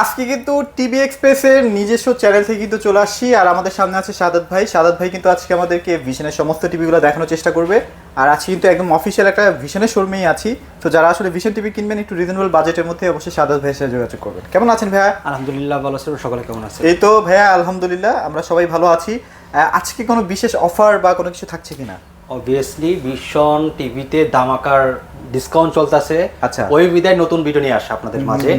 আজকে কিন্তু টিভি এক্সপ্রেসের নিজস্ব চ্যানেল থেকে কিন্তু চলে আসছি আর আমাদের সামনে আছে সাদাত ভাই। সাদাত ভাই কিন্তু আজকে আমাদেরকে ভিশনের সমস্ত টিভিগুলো দেখানোর চেষ্টা করবে। আর আজকে কিন্তু একদম অফিসিয়াল একটা ভিশনের শোরুমেই আছি। তো যারা আসলে ভিশন টিভি কিনবেন একটু রিজনেবল বাজেটের মধ্যে অবশ্যই সাদাত ভাইয়ের সাথে যোগাযোগ করবেন। কেমন আছেন ভাইয়া? আলহামদুলিল্লাহ ভালো আছে। সকলে কেমন আছে এই তো ভাইয়া আলহামদুলিল্লাহ আমরা সবাই ভালো আছি। আজকে কোনো বিশেষ অফার বা কোনো কিছু থাকছে কিনা? অবভিয়াসলি ভীষণ টিভিতে দামাকার ডিসকাউন্ট চলতেছে। আচ্ছা। ওই বিদায় নতুন ভিডিও নিয়ে আসে আপনাদের মাঝে।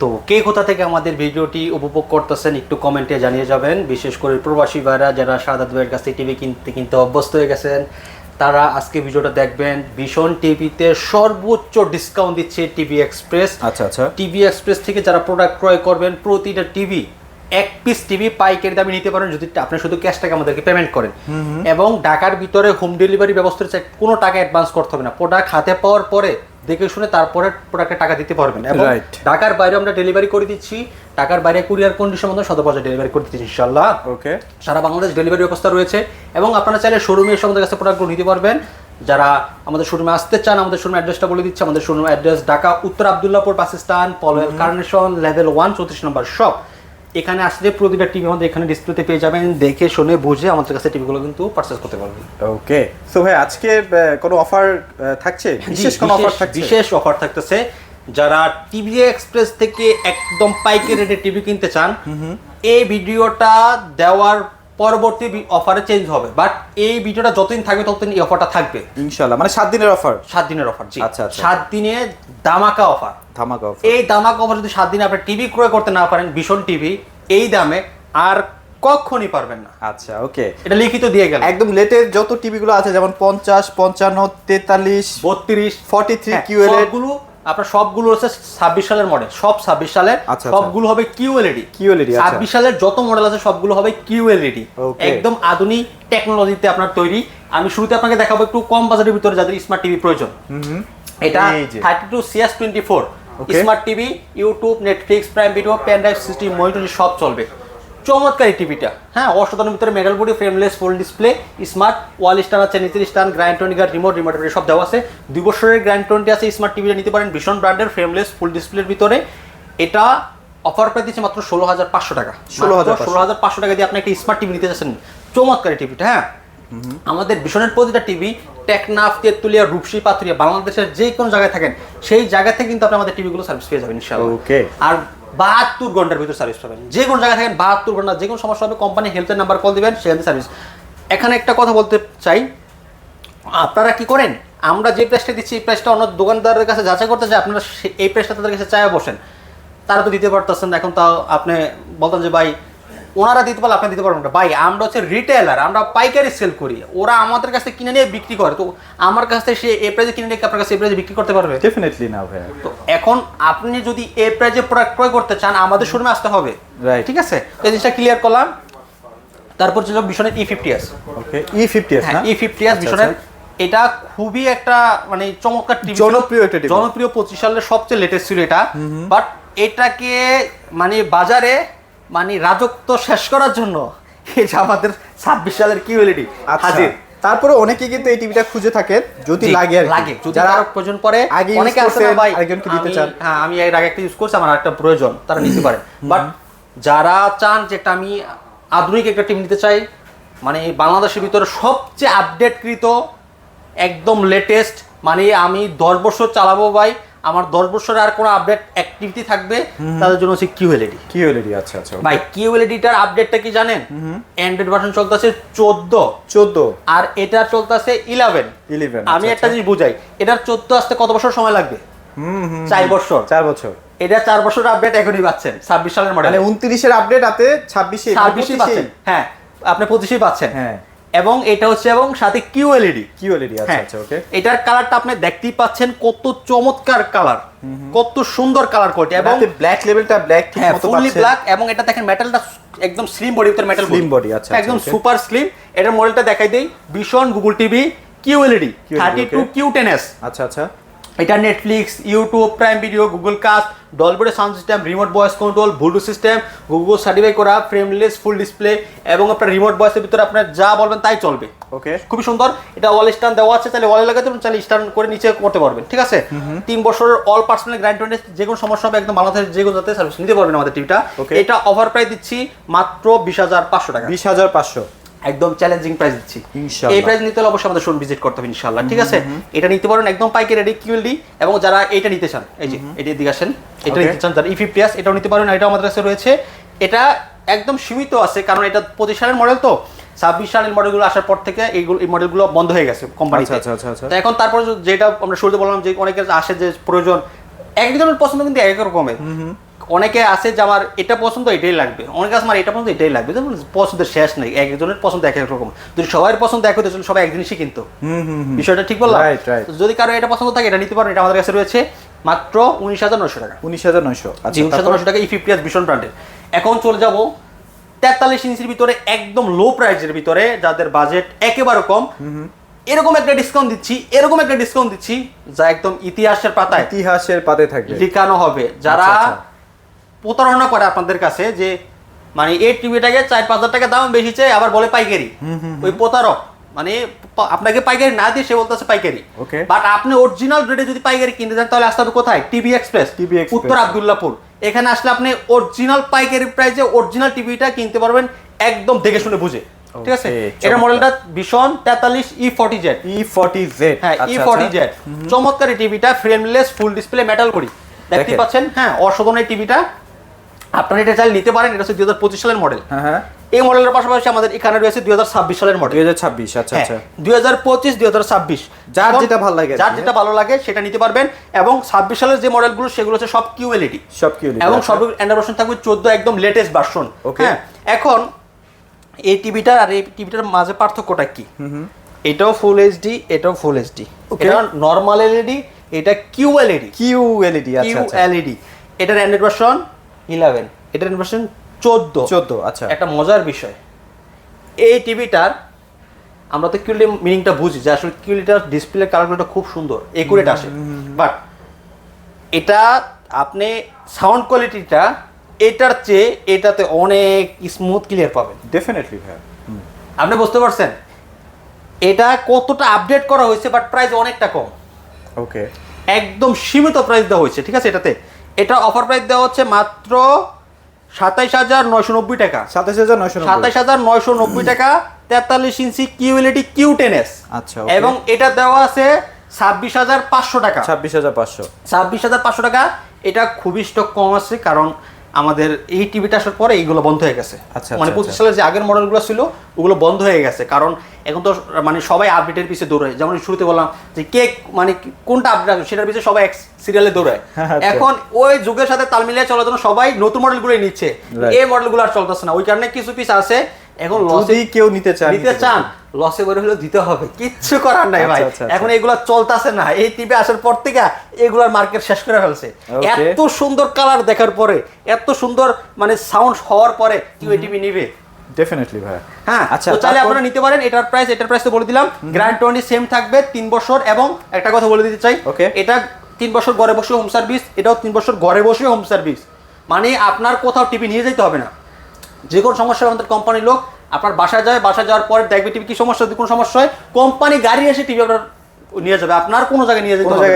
তো কে কোথা থেকে আমাদের ভিডিওটি উপভোগ করতেছেন একটু কমেন্টে জানিয়ে যাবেন। বিশেষ করে প্রবাসী ভাইরা যারা সাদাত ভাইয়ের কাছে টিভি কিনতে কিনতে অভ্যস্ত হয়ে গেছেন তারা আজকে ভিডিওটা দেখবেন। ভীষণ টিভিতে সর্বোচ্চ ডিসকাউন্ট দিচ্ছে টিভি এক্সপ্রেস আচ্ছা আচ্ছা। টিভি এক্সপ্রেস থেকে যারা প্রোডাক্ট ক্রয় করবেন প্রতিটা টিভি এক পিস টিভি পাইকারি দামে নিতে পারেন যদি আপনি শুধু ক্যাশ টাকা আমাদেরকে পেমেন্ট করেন। এবং ঢাকার ভিতরে হোম ডেলিভারি ব্যবস্থা রয়েছে কোনো টাকা অ্যাডভান্স করতে হবে না। প্রোডাক্ট হাতে পাওয়ার পরে দেখে শুনে তারপরে প্রোডাক্টের টাকা দিতে পারবেন। এবং ঢাকার বাইরে আমরা ডেলিভারি করে দিচ্ছি। ঢাকার বাইরে কুরিয়ার কন্ডিশন মধ্যে শত পর্যায়ে ডেলিভারি করে দিচ্ছি ইনশাল্লাহ ওকে সারা বাংলাদেশ ডেলিভারি ব্যবস্থা রয়েছে। এবং আপনারা চাইলে শোরুমে এসে আমাদের কাছে প্রোডাক্টগুলো নিতে পারবেন। যারা আমাদের শোরুমে আসতে চান আমাদের শোরুম অ্যাড্রেসটা বলে দিচ্ছি। আমাদের শোরুম অ্যাড্রেস ঢাকা উত্তর Abdullahpur bus stand Polwel carnation level one চৌত্রিশ নম্বর শপ এখানে আসলে প্রতিটা টিভি আমাদের এখানে ডিসপ্লেতে পেয়ে যাবেন দেখে শুনে বুঝে আমাদের কাছে টিভিগুলো কিন্তু পারচেস করতে পারবেন। ওকে সো ভাই আজকে কোনো অফার থাকছে? বিশেষ কোনো অফার থাকছে? বিশেষ অফার থাকতেছে। যারা টিভি এক্সপ্রেস থেকে একদম পাইকারি রেটে টিভি কিনতে চান এই ভিডিওটা দেওয়ার পরবর্তী অফারে চেঞ্জ হবে। বাট এই ভিডিওটা যতদিন থাকবে ততদিন এই অফারটা থাকবে। ইনশাল্লাহ মানে সাত দিনের অফার সাত দিনের অফার জি। আচ্ছা, আচ্ছা। সাত দিনে দামাকা অফার ধামাকা অফার এই দামাকা অফার যদি সাত দিনে আপনি টিভি ক্রয় করতে না পারেন ভীষণ টিভি এই দামে আর কখনই পারবেন না। আচ্ছা ওকে। এটা লিখিত দিয়ে গেল। একদম লেটেস্ট যত টিভি গুলো আছে যেমন পঞ্চাশ পঞ্চান্ন তেতাল্লিশ বত্রিশ ফর্টি থ্রি কিউএলএড সবগুলো আপনার সবগুলো হচ্ছে ছাব্বিশ সালের মডেল সব ছাব্বিশ সালের আচ্ছা, আচ্ছা। সবগুলো হবে কিউএলইডি QLED, আচ্ছা। ছাব্বিশ সালের যত মডেল আছে সবগুলো হবে কিউএলইডি. একদম আধুনিক টেকনোলজিতে আপনার তৈরি। আমি শুরুতে আপনাকে দেখাবো একটু কম বাজারের ভিতরে যাদের স্মার্ট টিভি প্রয়োজন। এটা thirty two CS twenty four smart TV YouTube Netflix prime video pen drive system monitor সব চলবে। চমৎকার এই টিভিটা। হ্যাঁ অসাধারণ ভিতরে metal body frameless full display smart wall stand আছে নিচের স্টান গ্র্যান্ড টোনিকার রিমোট রিমোট সব দেওয়া আছে। দুই বছরের গ্র্যান্ড টোয়েন্টি আছে স্মার্ট টিভিটা নিতে পারেন ভীষণ ব্র্যান্ডের ফ্রেমলেস ফুল ডিসপ্লের ভিতরে। এটা অফার প্রাইস দিচ্ছে মাত্র ষোলো হাজার পাঁচশো টাকা। ষোলো হাজার ষোলো হাজার পাঁচশো টাকা দিয়ে আপনি একটা স্মার্ট টিভি নিতে যাচ্ছেন। চমৎকার এই টিভিটা হ্যাঁ? আমাদের ভীষণের প্রতিটা টিভি টেকনাফ তেতুলিয়া রূপসী পাথুরিয়া বাংলাদেশের যে কোনো জায়গায় থাকেন সেই জায়গা থেকে কিন্তু আপনি আমাদের টিভিগুলো সার্ভিস পেয়ে যাবেন ইনশাআল্লাহ। Okay. আর বাহাত্তর ঘণ্টার ভিতর সার্ভিস পাবেন। যে কোনো জায়গায় থাকেন, বাহাত্তর ঘণ্টা, যে কোনো সমস্যা হবে কোম্পানি হেল্পের নাম্বার কল দেবেন, সেখানে সার্ভিস এখানে একটা কথা বলতে চাই, আপনারা কি করেন? আমরা যে প্রাইসটা দিচ্ছি, এই প্রাইসটা অন্য দোকানদারের কাছে যাচাই করতে চাই, আপনারা এই প্রাইসটা তাদের কাছে চায় বসেন। তারা তো দিতে পারতেছেন এখন তাও আপনি বলতেন যে, ভাই ওনারা দিতে পারলে আপনি দিতে পারবেন না। ভাই আমরা হচ্ছে রিটেলার আমরা পাইকারি সেল করি। ওরা আমাদের কাছে কিনে নিয়ে বিক্রি করে। তো আমার কাছ থেকে সে এ প্রাইসে কিনে নিয়ে আপনার কাছে এ প্রাইজে বিক্রি করতে পারবে? ডেফিনেটলি না ভাই তো এখন আপনি যদি এ প্রাইজে প্রোডাক্ট ক্রয় করতে চান আমাদের শোরুমে আসতে হবে. ঠিক আছে? তো এই জিনিসটা ক্লিয়ার করলাম। তারপর ছিল ভীষণের E fifty S okay E fifty S E fifty S আচ্ছা। এটা খুবই একটা মানে চমৎকার টিভি জনপ্রিয় একটা। জনপ্রিয় পঁচিশ সালের সবচেয়ে লেটেস্ট ছিল এটা। বাট এটাকে মানে বাজারে মানে রাজত্ব শেষ করার জন্য এটা আমাদের ছাব্বিশ সালের কিউএলইডি। আচ্ছা। হাজির। তারপরে অনেকে কিন্তু এই টিভিটা খুঁজে থাকে যদি লাগে আর লাগে। যারা প্রয়োজন পড়ে আগে অনেকে আছে ভাই আরেকজনকে দিতে চান। হ্যাঁ আমি এর আগে একটা ইউজ করছি আমার একটা প্রয়োজন তারা নিতে পারে। বাট যারা চান যেটা আমি আধুনিক একটা টিম নিতে চাই মানে বাংলাদেশের ভিতরে সবচেয়ে আপডেটকৃত একদম লেটেস্ট মানে আমি দশ বছর চালাবো ভাই আমার দশ বছরে আর কোনো আপডেট অ্যাক্টিভিটি থাকবে তাদের জন্য হচ্ছে কিউএলইডি কি এলইডি আচ্ছা আচ্ছা ভাই কিউএলইডিটার আপডেটটা কি জানেন? অ্যান্ড্রয়েড ভার্সন চলতেছে চোদ্দ। 14 আর এটা চলতেছে ইলেভেন 11 আমি আচ্ছা, একটা জিনিস বুঝাই এটার চোদ্দ আসতে কত বছর সময় লাগবে? চার বছর। চার বছর। এটা চার বছর আপডেট এখনই পাচ্ছেন ছাব্বিশ সালের মডেল মানে উনত্রিশের আপডেট আতে ছাব্বিশে ছাব্বিশই পাচ্ছেন হ্যাঁ আপনি পঁচিশই পাচ্ছেন। হ্যাঁ। এবং এটা হচ্ছে এবং সাথে কিউএলইডি কিউ এলইডি আচ্ছা হ্যাঁ আচ্ছা ওকে এটার কালারটা আপনি দেখতেই পাচ্ছেন কত চমৎকার কালার কত সুন্দর কালার কোয়ালিটি এবং ব্ল্যাক লেভেলটা ব্ল্যাক হ্যাঁ ফুললি ব্ল্যাক এবং এটা দেখেন মেটালটা একদম স্লিম বডি ভিতর মেটাল স্লিম বডি আচ্ছা, একদম সুপার স্লিম এটার মডেলটা দেখাই দেই। ভীষণ Google TV Q LED thirty two okay. Q ten S আচ্ছা আচ্ছা। এটা Netflix YouTube prime video Google cast ডলবিডো sound system remote voice control bluetooth system Google certify করা ফ্রেমলেস ফুল ডিসপ্লে এবং আপনার রিমোট ভয়েসের ভিতরে আপনার যা বলবেন তাই চলবে। ওকে খুবই সুন্দর। এটা ওয়াল স্ট্যান্ড দেওয়া আছে তাহলে ওয়ালে লাগাতে পারেন চাইলে স্ট্যান্ড করে নিচে করতে পারবেন ঠিক আছে? তিন বছরের অল পার্সোনাল গ্যারান্টি যে কোনো সমস্যা হবে একদম বাংলাদেশের যে কোনো যাতে সার্ভিস নিতে পারবেন আমাদের টিভিটা. এটা অফার প্রাইস দিচ্ছি মাত্র বিশ হাজার পাঁচশো টাকা। বিশ হাজার পাঁচশো। একদম চ্যালেঞ্জিং প্রাইস দিচ্ছি। ইনশাআল্লাহ। এই প্রাইস নিতে হলে অবশ্যই আমাদের শোরুম ভিজিট করতে হবে ইনশাআল্লাহ ঠিক আছে? এটা নিতে পারেন একদম পাইকারি রেডি কিউএলডি এবং যারা এটা নিতে চান এই যে এটা দিকে আসেন এটা নিতে চান যারা ই ফিফটি এটাও নিতে পারেন এটাও আমাদের কাছে রয়েছে। এটা একদম সীমিত আছে কারণ এটা পঁচিশ সালের মডেল তো। ছাব্বিশ সালের মডেলগুলো আসার পর থেকে এইগুলো এই মডেলগুলো বন্ধ হয়ে গেছে কোম্পানিতে আচ্ছা, আচ্ছা, আচ্ছা। তো এখন তারপরে যেটা আমরা শুরুতে বললাম যে অনেকের আসে যে প্রয়োজন একজনের পছন্দ কিন্তু এক রকমের। অনেকে আছে যে আমার এটা পছন্দ এটাই লাগবে। অনেকে আছে আমার এটা পছন্দ এটাই লাগবে। যেমন পছন্দের শেষ নেই একজনের পছন্দ এক এক রকম। যদি সবার পছন্দ এক হতে সবাই এক জিনিসই কিনতো। বিষয়টা ঠিক বললাম? যদি কারও এটা পছন্দ থাকে এটা নিতে পারেন এটা আমাদের কাছে রয়েছে মাত্র উনিশ হাজার নশো টাকা। উনিশ হাজার নয়শো আচ্ছা উনিশ হাজার নশো টাকা ই ফিফটি ভীষণ ব্র্যান্ডের এখন চলে যাব তেতাল্লিশ ইঞ্চির ভিতরে একদম লো প্রাইসের ভিতরে যাদের বাজেট একেবারে কম। এরকম একটা ডিসকাউন্ট দিচ্ছি এরকম একটা ডিসকাউন্ট দিচ্ছি যা একদম ইতিহাসের পাতায় ইতিহাসের পাতে থাকবে। লিখানো হবে। যারা আচ্ছা, আচ্ছা। প্রতারণা করে আপনাদের কাছে যে মানে এই টিভিটাকে চার পাঁচ হাজার টাকা দাম বেশি চাই আবার বলে পাইকারি। ওই প্রতারক মানে আপনাকে পাইকারি না দিয়ে সে বলতেছে পাইকারি। Okay. বাট আপনি অরিজিনাল রেটে যদি পাইকারি কিনতে চান তাহলে আসতে হবে কোথায়? TV Express Express। উত্তর আব্দুল্লাপুর। এখানে আসলে আপনি অরিজিনাল পাইকারি প্রাইসে অরিজিনাল টিভিটা কিনতে পারবেন একদম দেখে শুনে বুঝে। ঠিক আছে? এটা মডেলটা ভীষণ তেতাল্লিশ E forty Z E forty Z হ্যাঁ ই ফর্টি জেড চমৎকার টিভিটা ফ্রেমলেস ফুল ডিসপ্লে মেটাল করি দেখতে পাচ্ছেন? হ্যাঁ এই টিভিটা। আপনারা এটা চাইলে নিতে পারেন এটা হচ্ছে দুই হাজার পঁচিশ সালের মডেল হ্যাঁ হ্যাঁ। এই মডেলের পাশাপাশি আমাদের এখানে রয়েছে দুই হাজার ছাব্বিশ সালের মডেল দুই হাজার ছাব্বিশ আচ্ছা হ্যাঁ আচ্ছা। দুই হাজার পঁচিশ দুই হাজার ছাব্বিশ। যার যেটা ভালো লাগে যার যেটা ভালো লাগে সেটা নিতে পারবেন। এবং ছাব্বিশ সালের যে মডেলগুলো সেগুলো হচ্ছে সব কিউএলইডি সব কি এবং সর্ব অ্যান্ডার থাকবে চোদ্দ একদম লেটেস্ট ভার্সন. হ্যাঁ এখন এই টিভিটার আর এই টিভিটার মাঝে পার্থক্যটা কি? এটাও ফুল এইচডি এটাও ফুল এইচডি. এটা নর্মাল এলইডি এটা কিউ এলইডি কিউ এলইডি আচ্ছা কিউ আচ্ছা এলইডি এটার অ্যান্ড্রয়েড ভার্সন ইলেভেন। এটার ভার্সন চোদ্দ। চোদ্দ আচ্ছা। একটা মজার বিষয়। এই টিভিটার আমরা তো কিউলি মিনিংটা বুঝি যে আসলে কিউলিটার ডিসপ্লে কালারগুলোটা খুব সুন্দর একুরেট আসে। বাট এটা আপনি সাউন্ড কোয়ালিটিটা এটার চেয়ে এটাতে অনেক স্মুথ ক্লিয়ার পাবেন। ডেফিনেটলি ভাই আপনি বুঝতে পারছেন? এটা কতটা আপডেট করা হয়েছে বাট প্রাইস অনেকটা কম। ওকে একদম সীমিত প্রাইস দেওয়া হয়েছে ঠিক আছে? এটাতে এটা অফার প্রাইস দেওয়া হচ্ছে মাত্র সাতাইশ হাজার নয়শো নব্বই টাকা। সাতাইশ হাজার নয়শো সাতাইশ হাজার নয়শো নব্বই টাকা তেতাল্লিশ ইঞ্চি কিউএলইডি কিউ টেনেস আচ্ছা, এবং এটা দেওয়া আছে ছাব্বিশ হাজার পাঁচশো টাকা। ছাব্বিশ হাজার পাঁচশো। ছাব্বিশ হাজার পাঁচশো টাকা এটা খুবই স্টক কম আছে কারণ আমাদের এই টিভিটা আসার পরে এইগুলো বন্ধ হয়ে গেছে। আচ্ছা, মানে আচ্ছা, পঁচিশ আচ্ছা। সালের যে আগের মডেলগুলো ছিল ওগুলো বন্ধ হয়ে গেছে। কারণ এখন তো মানে সবাই আপডেটের পিছিয়ে দৌড়ায়। যেমন শুরুতে বললাম যে কে মানে কোনটা আপডেট আসবে সেটার পিছিয়ে সবাই এক সিরিয়ালে দৌড়ায়। আচ্ছা। এখন ওই যুগের সাথে তাল মিলিয়ে চলার জন্য সবাই নতুন মডেলগুলোই নিচ্ছে. এই মডেলগুলো আর চলতেছে না। ওই কারণে কিছু পিস আছে এখন লসে কেউ নিতে চান নিতে চান লসে বের হলেও দিতে হবে। কিচ্ছু করার নাই ভাই। আচ্ছা, আচ্ছা, আচ্ছা। এখন এগুলো চলতেছে না। এই টিভি আসার পর থেকে এগুলার মার্কেট শেষ করে ফেলছে। এত সুন্দর কালার দেখার পরে এত সুন্দর মানে সাউন্ড হওয়ার পরে কেউ এই টিভি নিবে? ডেফিনেটলি ভাই। হ্যাঁ আচ্ছা, তো তারপর- আপনারা নিতে পারেন। এটার প্রাইস এটার প্রাইস তো বলে দিলাম। গ্র্যান্ড টোয়েন্টি সেম থাকবে তিন বছর এবং একটা কথা বলে দিতে চাই। ওকে এটা তিন বছর ঘরে বসে হোম সার্ভিস এটাও তিন বছর ঘরে বসে হোম সার্ভিস মানে আপনার কোথাও টিভি নিয়ে যেতে হবে না। যে কোনো সমস্যা আমাদের কোম্পানির লোক আপনার বাসা যায় বাসা যাওয়ার পরে দেখবে টিভি কি সমস্যা যদি কোনো সমস্যা হয় কোম্পানি গাড়ি এসে টিভি আপনার নিয়ে যাবে। আপনার কোনো জায়গায় নিয়ে যেতে হবে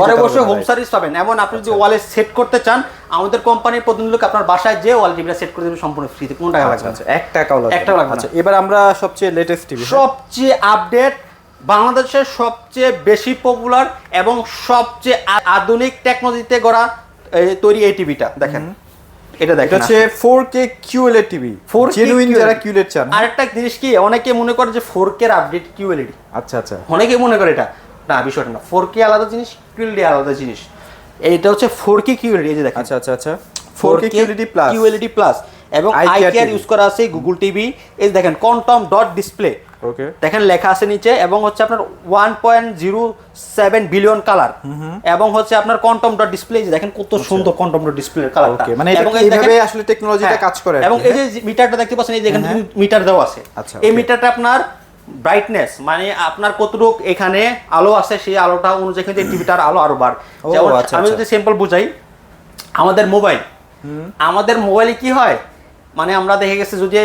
ঘরে বসে হোম সার্ভিস পাবেন। এমন আপনি যদি ওয়ালে সেট করতে চান আমাদের কোম্পানির প্রতিনিধি লোক আপনার বাসায় যে ওয়াল টিভিটা সেট করে দেবে সম্পূর্ণ ফ্রিতে কোনো টাকা আচ্ছা লাগবে না। আচ্ছা এক টাকাও লাগবে এক টাকাও লাগবে না। আচ্ছা এবার আমরা সবচেয়ে লেটেস্ট টিভি সবচেয়ে আপডেট বাংলাদেশের সবচেয়ে বেশি পপুলার এবং সবচেয়ে আধুনিক টেকনোলজিতে গড়া তৈরি এই টিভিটা দেখেন। এটা এটা দেখেন হচ্ছে four K QLED TV 4K genuine QLED যারা কিউএলএড চান। আরেকটা জিনিস কি অনেকে মনে করে যে ফোর কে আপডেট কিউএলইডি আচ্ছা আচ্ছা। অনেকে মনে করে এটা। না বিষয়টা না। ফোর কে আলাদা জিনিস কিউএলইডি আলাদা জিনিস। এইটা হচ্ছে ফোর কে কিউএলইডি এই যে দেখেন। আচ্ছা আচ্ছা আচ্ছা। Four K QLED plus QLED plus এবং iCare iCare TV use করা আছে গুগল টিভি এই দেখেন কন্টম ডট ডিসপ্লে ওকে দেখেন লেখা আছে নিচে এবং হচ্ছে আপনার one point zero seven billion colour এবং হচ্ছে আপনার কন্টম ডট ডিসপ্লে দেখেন কত সুন্দর কন্টম ডট ডিসপ্লে কালারটা ওকে মানে এবং দেখেন- এইভাবে আসলে টেকনোলজিটা হ্যাঁ, কাজ করে এবং এই যে মিটারটা দেখতে পাচ্ছেন এই যে এখানে মিটার দেওয়া আছে। আচ্ছা, এই মিটারটা আপনার ব্রাইটনেস মানে আপনার কতটুক এখানে আলো আছে সেই আলোটা অনুযায়ী কিন্তু টিভিটার আলো আরও বার যেমন আচ্ছা, আমি আচ্ছা। যদি সিম্পল বুঝাই আমাদের মোবাইল আমাদের মোবাইলে কি হয়? মানে আমরা দেখে গেছে যদি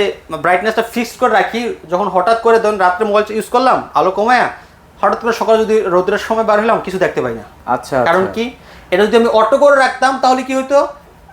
ব্রাইটনেসটা ফিক্সড করে রাখি যখন হঠাৎ করে ধরুন রাত্রে মোবাইল ইউজ করলাম আলো কমায়া হঠাৎ করে সকালে যদি রোদ্রের সময় বার হলাম কিছু দেখতে পাই না। আচ্ছা কারণ আচ্ছা। কি? এটা যদি আমি অটো করে রাখতাম তাহলে কি হতো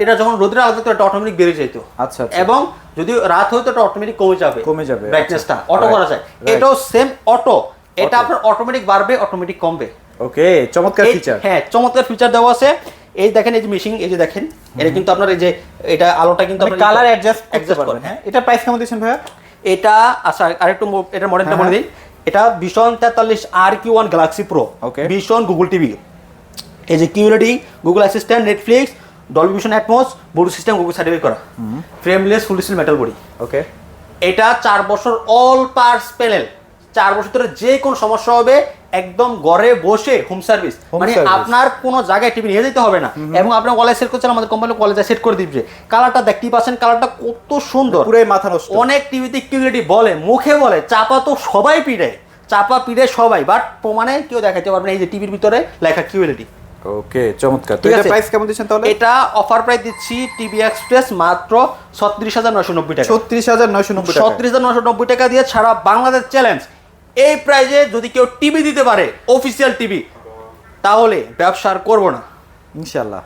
এটা যখন রোদ্রের আলো থাকতো এটা অটোমেটিক বেড়ে যেত আচ্ছা এবং যদি রাত হইতো এটা অটোমেটিক কমে যাবে। কমে যাবে, ব্রাইটনেসটা আচ্ছা। অটো করা যায়। এটাও সেম অটো এটা আপনার অটোমেটিক বাড়বে অটোমেটিক কমবে। ওকে চমৎকার ফিচার হ্যাঁ চমৎকার ফিচার দেওয়া আছে। এই দেখেন এই যে মেশিন এই যে দেখেন এটা কিন্তু আপনার এই যে এটা আলোটা কিন্তু আপনি কালার অ্যাডজাস্ট করতে পারবেন হ্যাঁ? এটা প্রাইস কেমন দিচ্ছেন ভাইয়া? এটা আচ্ছা আরেকটু এটার মডেলটা হ্যাঁ, বলে দিই। এটা ভীষণ তেতাল্লিশ আর Q one galaxy pro okay Vision Google TV এই যে কিউরিটি Google Assistant Netflix Dolby Vision Atmos blue system Google certificate করা। Frameless full steel metal body okay এটা চার বছর অল পার্টস প্যানেল চার বছর ধরে যে কোনো সমস্যা হবে একদম ঘরে বসে হোম সার্ভিস মানে আপনার কোনো জায়গায় টিভি নিয়ে যেতে হবে না। এবং আপনার কলেজ সেট করছেন আমাদের কোম্পানি কলেজে সেট করে দিচ্ছে। কালারটা দেখতেই পাচ্ছেন? কালারটা কত সুন্দর। পুরাই মাথা নষ্ট। অনেক টিভিতে কিউরিটি বলে মুখে বলে চাপা তো সবাই পিড়ে। চাপা পিড়ে সবাই বাট প্রমাণে কেউ দেখাতে পারবে না এই যে টিভির ভিতরে লেখা কিউরিটি ওকে চমৎকার। তো এটা। প্রাইস কেমন দিচ্ছেন তাহলে? এটা অফার প্রাইস দিচ্ছি টিভি এক্সপ্রেস মাত্র ছত্রিশ হাজার নশো নব্বই টাকা। ছত্রিশ হাজার নয়শো নব্বই টাকা। ছত্রিশ হাজার নশো নব্বই টাকা দিয়ে ছাড়া বাংলাদেশ চ্যালেঞ্জ এই প্রাইজে যদি কেউ টিভি দিতে পারে অফিসিয়াল টিভি তাহলে ব্যবসা আর করব না। ইনশাল্লাহ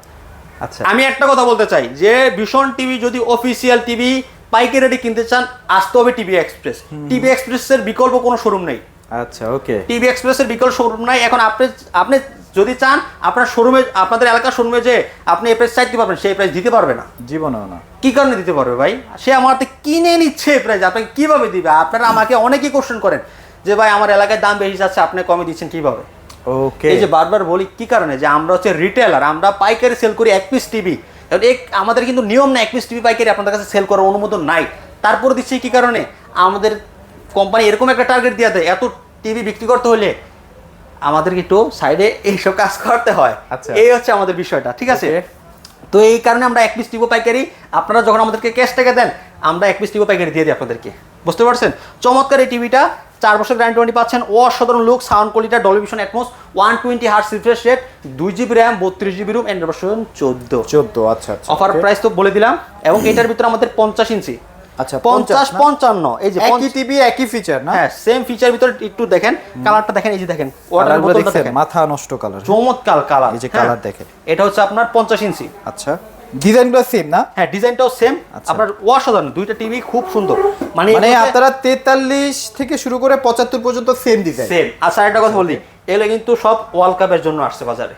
আচ্ছা আমি একটা কথা বলতে চাই যে ভীষণ টিভি যদি অফিসিয়াল টিভি পাইকারি কিনতে চান আসতে হবে টিভি এক্সপ্রেস টিভি এক্সপ্রেসের বিকল্প কোনো শোরুম নেই। আচ্ছা ওকে টিভি এক্সপ্রেসের বিকল্প শোরুম নাই। এখন আপনি আপনি যদি চান আপনার শোরুমে আপনাদের এলাকার শোরুমে যে আপনি এই প্রাইস চাইতে পারবেন সেই প্রাইস দিতে পারবে না। জীবনেও না। কি কারণে দিতে পারবে ভাই? সে আমার হাতে কিনে নিচ্ছে প্রাইস আপনাকে কীভাবে দিবে? আপনারা আমাকে অনেকেই কোশ্চেন করেন। যে ভাই আমার এলাকায় দাম বেশি যাচ্ছে আপনি কমে দিচ্ছেন কীভাবে? ওকে এই যে বারবার বলি কি কারণে? যে আমরা হচ্ছে রিটেলার আমরা পাইকারি সেল করি এক পিস টিভি এক আমাদের কিন্তু নিয়ম না এক পিস টিভি পাইকারি আপনাদের কাছে সেল করার অনুমোদন নাই। তারপর দিচ্ছি কি কারণে? আমাদের কোম্পানি এরকম একটা টার্গেট দিয়ে দেয় এত টিভি বিক্রি করতে হলে আমাদেরকে একটু সাইডে এইসব কাজ করতে হয়। আচ্ছা। এই হচ্ছে আমাদের বিষয়টা ঠিক আছে? তো এই কারণে আমরা এক পিস টিভি পাইকারি আপনারা যখন আমাদেরকে ক্যাশ টাকা দেন আমরা এক পিস টিভি পাইকারি দিয়ে দিই আপনাদেরকে। বুঝতে পারছেন? চমৎকার এই টিভিটা চার বছর গ্যারান্টি ওয়ারেন্টি পাচ্ছেন। অসাধারণ look sound quality Dolby Vision Atmos one twenty hertz refresh rate দুই জিবি র্যাম বত্রিশ জিবি রুম অ্যান্ড ভার্সন চোদ্দ। চোদ্দ আচ্ছা আচ্ছা অফার প্রাইস তো বলে দিলাম এবং এটার ভিতরে আমাদের পঞ্চাশ ইঞ্চি। আচ্ছা পঞ্চাশ পঞ্চান্ন এই যে একই টিভি একই ফিচার না? হ্যাঁ সেম ফিচার ভিতরে একটু দেখেন কালারটা দেখেন এই যে দেখেন ওয়াটার বোতলটা দেখেন। মাথা নষ্ট কালার চমৎকার কালার এই যে colour দেখেন। এটা হচ্ছে আপনার পঞ্চাশ ইঞ্চি। আচ্ছা। ডিজাইনগুলো সেম না? হ্যাঁ ডিজাইনটাও সেম আচ্ছা। আপনার অসাধারণ দুইটা টিভি খুব সুন্দর। মানে মানে আপনারা তেতাল্লিশ থেকে শুরু করে পঁচাত্তর পর্যন্ত সেম ডিজাইন সেম আচ্ছা একটা কথা বলি এগুলো কিন্তু সব ওয়ার্ল্ড কাপের জন্য আসছে বাজারে।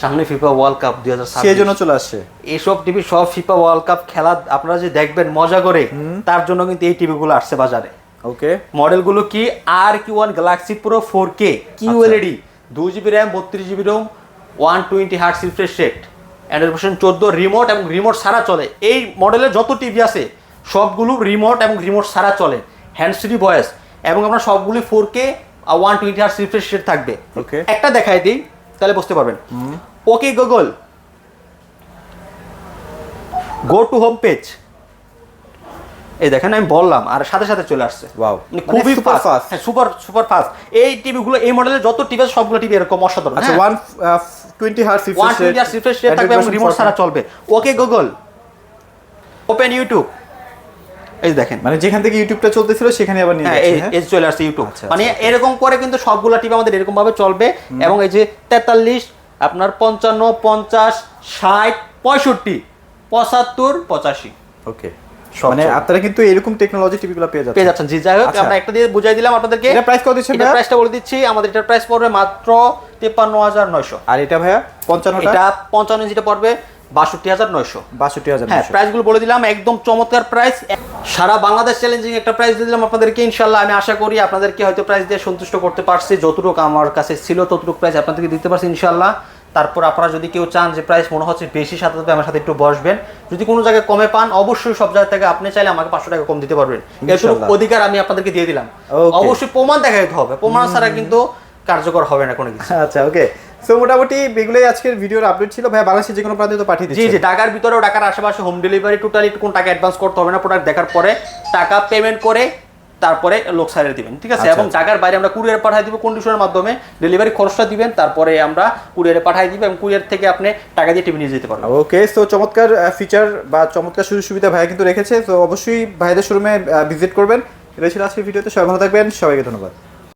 সামনে ফিফা ওয়ার্ল্ড কাপ দুই হাজার সেই জন্য চলে আসছে। এইসব টিভি সব ফিফা ওয়ার্ল্ড কাপ খেলা আপনারা যে দেখবেন মজা করে তার জন্য কিন্তু এই টিভিগুলো আসছে বাজারে। ওকে। মডেলগুলো কি? আর কি one galaxy pro four K Q LED দুই জিবি র্যাম বত্রিশ GB ROM one twenty hertz refresh rate Android version চোদ্দ রিমোট এবং রিমোট সারা চলে। এই মডেলের যত টিভি আছে সবগুলো রিমোট এবং রিমোট সারা চলে। হ্যান্ড ফ্রি ভয়েস এবং আপনার সবগুলি four K one twenty hertz refresh rate থাকবে। একটা দেখাই দিই তাহলে বুঝতে পারবেন। Okay Google go to home page এই দেখেন আমি বললাম আর সাথে সাথে চলে আসছে. মানে খুবই ফাস্ট হ্যাঁ সুপার সুপার ফাস্ট এই টিভিগুলো এই মডেলের যত টিভি আছে সবগুলো টিভি এরকম অসাধারণ। আচ্ছা one twenty hertz refresh rate থাকবে এবং রিমোট ছাড়া চলবে। ওকে গুগল ওপেন ইউটিউব এই দেখেন। মানে যেখান থেকে ইউটিউবটা চলতেছিল সেখানে আবার নিয়ে হ্যাঁ এই হ্যাঁ? চলে আসছে ইউটিউব আচ্ছা, মানে এরকম করে কিন্তু সবগুলো টিভি আমাদের এরকম ভাবে চলবে এবং এই যে তেতাল্লিশ আপনার পঞ্চান্ন পঞ্চাশ ষাট পঁয়ষট্টি পঁচাত্তর পঁচাশি। ওকে মানে আপনারা কিন্তু এরকম টেকনোলজি টিভিগুলো পেয়ে পেয়ে যাচ্ছেন। যাচ্ছেন। জি যাই হোক আচ্ছা। আমরা একটা দিয়ে বুঝাই দিলাম আপনাদেরকে। এটা প্রাইস কত দিচ্ছেন এটা প্রাইসটা বলে দিচ্ছি আমাদের এটার প্রাইস পড়বে মাত্র তেপ্পান্ন হাজার নয়শো। আর এটা ভাইয়া পঞ্চান্নটা? এটা পঞ্চান্ন ইঞ্চিটা পড়বে বাষট্টি হাজার নয়শো। বাষট্টি হাজার হ্যাঁ প্রাইসগুলো বলে দিলাম একদম চমৎকার প্রাইস সারা বাংলাদেশ চ্যালেঞ্জিং একটা প্রাইস দিয়ে দিলাম আপনাদেরকে ইনশাল্লাহ আমি আশা করি আপনাদেরকে হয়তো প্রাইস দিয়ে সন্তুষ্ট করতে পারছি। যতটুকু আমার কাছে ছিল ততটুকু প্রাইস আপনাদেরকে দিতে পারছি ইনশাল্লাহ তারপর আপনারা যদি কেউ চান যে প্রাইস মনে হচ্ছে বেশি সাথে সাথে আমার সাথে একটু বসবেন। যদি কোনো জায়গায় কমে পান অবশ্যই সব জায়গা থেকে আপনি চাইলে আমাকে পাঁচশো টাকা কম দিতে পারবেন। অধিকার আমি আপনাদেরকে দিয়ে দিলাম। অবশ্যই প্রমাণ দেখা দেখাতে হবে। প্রমাণ ছাড়া কিন্তু কার্যকর হবে না কোনো কিছু। আচ্ছা ওকে সো মোটামুটি এগুলোই আজকের ভিডিওর আপডেট ছিল। ভাই বাংলাদেশের যে কোনো প্রান্তে তো পাঠিয়ে জি দিচ্ছি জি ঢাকার ভিতরেও ঢাকার আশেপাশে হোম ডেলিভারি টোটালি কোন টাকা অ্যাডভান্স করতে হবে না প্রোডাক্ট দেখার পরে টাকা পেমেন্ট করে তারপরে লোক সারিয়ে দিবেন ঠিক আছে? আচ্ছা, এবং আচ্ছা। ঢাকার বাইরে আমরা কুরিয়ার পাঠিয়ে দিব কন্ডিশনের মাধ্যমে ডেলিভারি খরচটা দিবেন তারপরে আমরা কুরিয়ারে পাঠিয়ে দিব এবং কুরিয়ার থেকে আপনি টাকা দিয়ে টিভি নিয়ে যেতে পারবেন। ওকে সো চমৎকার ফিচার বা চমৎকার সুযোগ সুবিধা ভাইয়া কিন্তু রেখেছে তো অবশ্যই ভাইদের শোরুমে ভিজিট করবেন। এটা ছিল আজকের ভিডিওতে সবাই ভালো থাকবেন সবাইকে ধন্যবাদ।